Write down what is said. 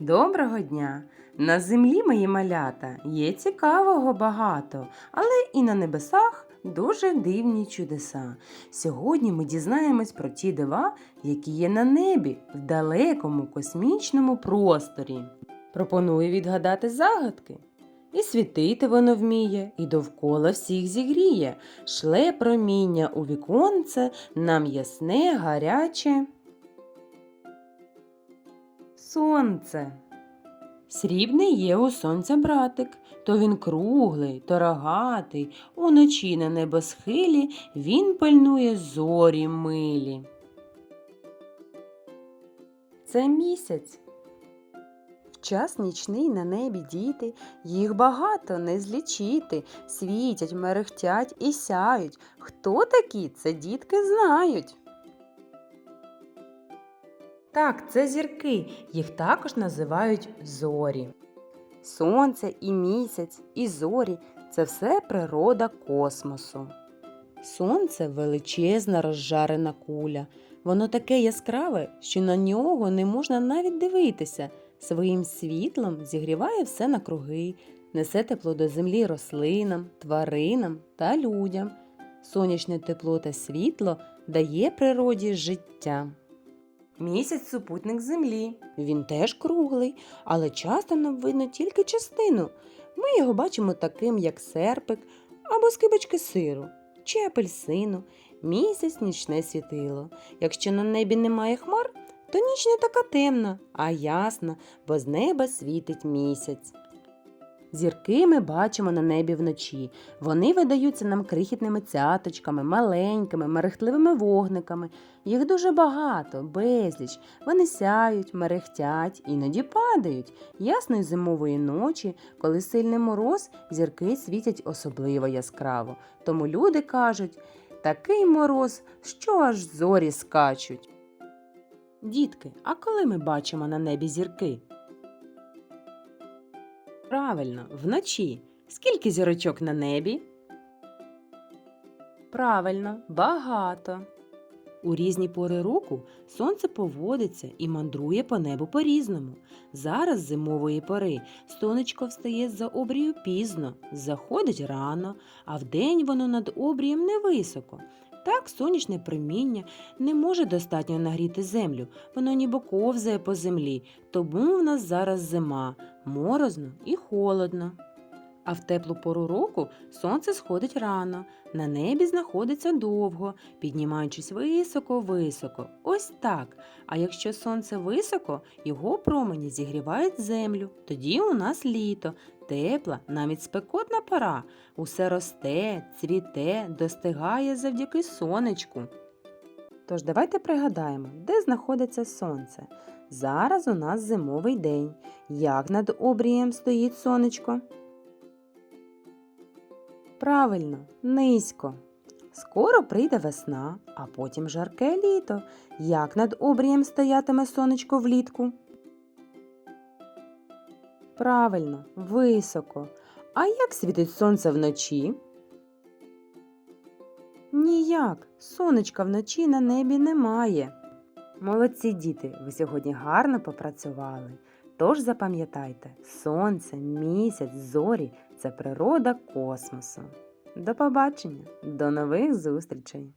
Доброго дня! На землі, мої малята, є цікавого багато, але і на небесах дуже дивні чудеса. Сьогодні ми дізнаємось про ті дива, які є на небі в далекому космічному просторі. Пропоную відгадати загадки. І світити воно вміє, і довкола всіх зігріє, шле проміння у віконце, нам ясне, гаряче. Сонце. Срібний є у сонця братик, то він круглий, то рогатий, уночі на небосхилі він пильнує зорі милі. Це місяць. В час нічний на небі діти, їх багато не злічити, світять, мерехтять і сяють. Хто такі, це дітки знають. Так, це зірки, їх також називають зорі. Сонце і місяць, і зорі це все природа космосу. Сонце величезна розжарена куля. Воно таке яскраве, що на нього не можна навіть дивитися. Своїм світлом зігріває все накруги, несе тепло до землі рослинам, тваринам та людям. Сонячне тепло та світло дає природі життя. Місяць супутник землі. Він теж круглий, але часто нам видно тільки частину. Ми його бачимо таким, як серпик або скибочки сиру чи апельсину. Місяць нічне світило. Якщо на небі немає хмар, то ніч не така темна, а ясна, бо з неба світить місяць. Зірки ми бачимо на небі вночі. Вони видаються нам крихітними цяточками, маленькими, мерехтливими вогниками. Їх дуже багато, безліч. Вони сяють, мерехтять, іноді падають. Ясної зимової ночі, коли сильний мороз, зірки світять особливо яскраво. Тому люди кажуть такий мороз, що аж зорі скачуть. Дітки, а коли ми бачимо на небі зірки? Правильно, вночі. Скільки зірочок на небі? Правильно, багато. У різні пори року сонце поводиться і мандрує по небу по-різному. Зараз зимової пори сонечко встає за обрію пізно, заходить рано, а вдень воно над обрієм невисоко. Так сонячне проміння не може достатньо нагріти землю, воно ніби ковзає по землі, тому в нас зараз зима, морозно і холодно. А в теплу пору року сонце сходить рано, на небі знаходиться довго, піднімаючись високо-високо. Ось так. А якщо сонце високо, його промені зігрівають землю. Тоді у нас літо, тепла, навіть спекотна пора. Усе росте, цвіте, достигає завдяки сонечку. Тож давайте пригадаємо, де знаходиться сонце. Зараз у нас зимовий день. Як над обрієм стоїть сонечко? Правильно, низько. Скоро прийде весна, а потім жарке літо. Як над обрієм стоятиме сонечко влітку? Правильно, високо. А як світить сонце вночі? Ніяк. Сонечка вночі на небі немає. Молодці діти, ви сьогодні гарно попрацювали. Тож запам'ятайте, сонце, місяць, зорі це природа космосу. До побачення, до нових зустрічей!